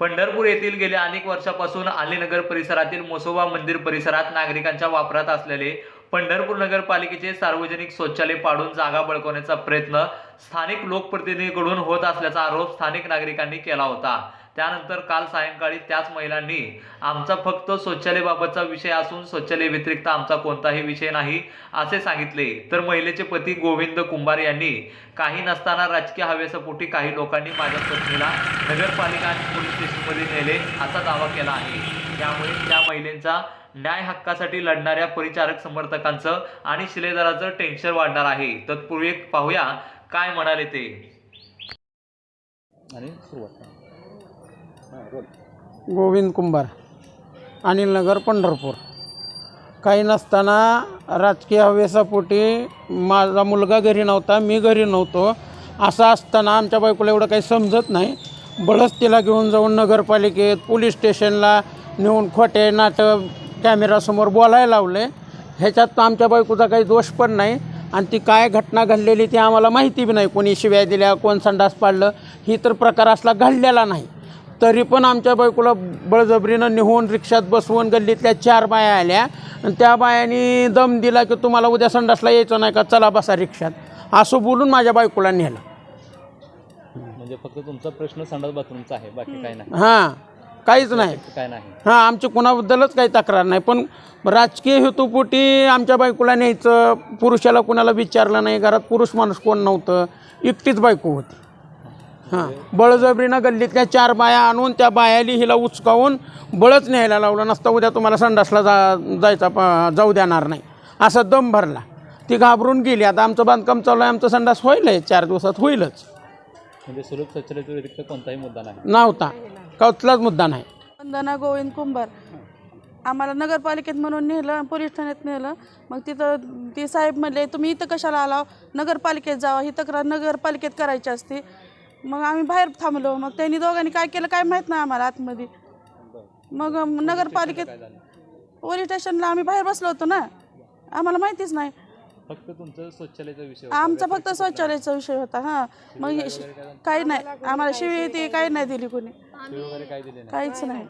पंढरपूर येथील गेल्या अनेक वर्षापासून आलीनगर परिसरातील मोसोबा मंदिर परिसरात नागरिकांच्या वापरात असलेले पंढरपूर नगरपालिकेचे सार्वजनिक शौचालय पाडून जागा बळकवण्याचा प्रयत्न स्थानिक लोकप्रतिनिधीकडून होत असल्याचा आरोप स्थानिक नागरिकांनी केला होता. त्यानंतर काल सायंकाळी त्याच महिलांनी आमचा फक्त शौचालयाबाबतचा विषय असून शौचालय व्यतिरिक्त आमचा कोणताही विषय नाही असे सांगितले. तर महिलेचे पती गोविंद कुंभार यांनी काही नसताना राजकीय हव्यासापोटी काही लोकांनी माझ्या पत्नीला नगरपालिका आणि पोलीस स्टेशनमध्ये नेले असा दावा केला आहे. त्यामुळे त्या महिलेंचा न्याय हक्कासाठी लढणाऱ्या परिचारक समर्थकांचं आणि शिलेदाराचं टेन्शन वाढणार आहे. तत्पूर्वी पाहूया काय म्हणाले ते. आणि सुरुवात गोविंद कुंभार अनिल नगर पंढरपूर. काही नसताना राजकीय हवेसापोटी माझा मुलगा घरी नव्हता मी घरी नव्हतो. असं असताना आमच्या बायकोला एवढं काही समजत नाही. बळच तिला घेऊन जाऊन नगरपालिकेत पोलीस स्टेशनला नेऊन खोटे नाटक कॅमेरासमोर बोलायला लावले. ह्याच्यात आमच्या बायकोचा काही दोष पण नाही. आणि ती काय घटना घडलेली ती आम्हाला माहिती बी नाही. कोणी शिव्या दिल्या कोण संडास पाडलं ही तर प्रकार असला घडलेला नाही. तरी पण आमच्या बायकोला बळजबरीनं नेहून रिक्षात बसवून गल्लीतल्या चार बाया आल्या. आणि त्या बायांनी दम दिला की तुम्हाला उद्या संडासला यायचं नाही का? चला बसा रिक्षात. असं बोलून माझ्या बायकोला नेलं. म्हणजे फक्त तुमचा प्रश्न संडास बाथरूमचा आहे बाकी काय नाही. हां काहीच नाही. काय नाही. हां आमची कुणाबद्दलच काही तक्रार नाही. पण राजकीय हेतूपोटी आमच्या बायकोला न्यायचं पुरुषाला कुणाला विचारलं नाही घरात पुरुष माणूस कोण नव्हतं एकटीच बायको होती. हां. बळजबरीनं गल्लीतल्या चार बाया आणून त्या बायाली हिला उचकावून बळच न्यायला लावलं. नसतं उद्या तुम्हाला संडासला जा जायचा प- जाऊ देणार नाही. असा दम भरला. ती घाबरून गेली. आता आमचं बांधकाम चालू आहे. आमचं संडास होईल आहे चार दिवसात होईलच. म्हणजे सुलभ व्यतिरिक्त कोणताही मुद्दा नाही. नव्हता. कसलाच मुद्दा नाही. वंदना गोविंद कुंभार. आम्हाला नगरपालिकेत म्हणून नेलं पोलीस ठाण्यात नेलं. मग तिथं ते साहेब म्हणले तुम्ही इथं कशाला आला नगरपालिकेत जावा. ही तक्रार नगरपालिकेत करायची असते. मग आम्ही बाहेर थांबलो. मग त्यांनी दोघांनी काय केलं काय माहीत नाही आम्हाला आतमध्ये. मग नगरपालिकेत पोलीस स्टेशनला आम्ही बाहेर बसलो होतो ना. आम्हाला माहितीच नाही. फक्त तुमचं शौचालयाचा विषय. आमचा फक्त शौचालयाचा विषय होता हां. मग हे श- काही नाही. आम्हाला शिवी ती काही नाही दिली कोणी. शिवी वगैरे काय दिले नाही काहीच नाही.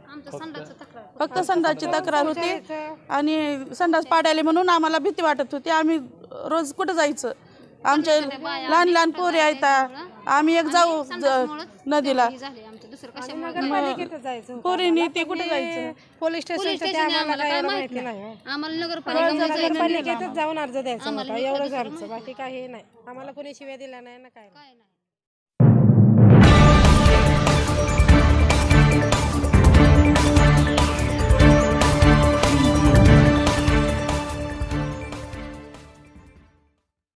फक्त संडासची तक्रार होती. आणि संडास पाडायला म्हणून आम्हाला भीती वाटत होती. आम्ही रोज कुठं जायचं? आमच्या लहान लहान पोरी आहेत आम्ही एक जाऊ ज- नदीला. पोरीनी ते कुठे जायचं? पोलीस स्टेशनचं ते आम्हाला काय माहिती नाही. आम्हाला नगरपालिका नगरपालिकेतच जाऊन अर्ज द्यायचा होता. एवढंच आमचं बाकी काही नाही. आम्हाला कोणी शिव्या दिल्या नाही ना काय नाही.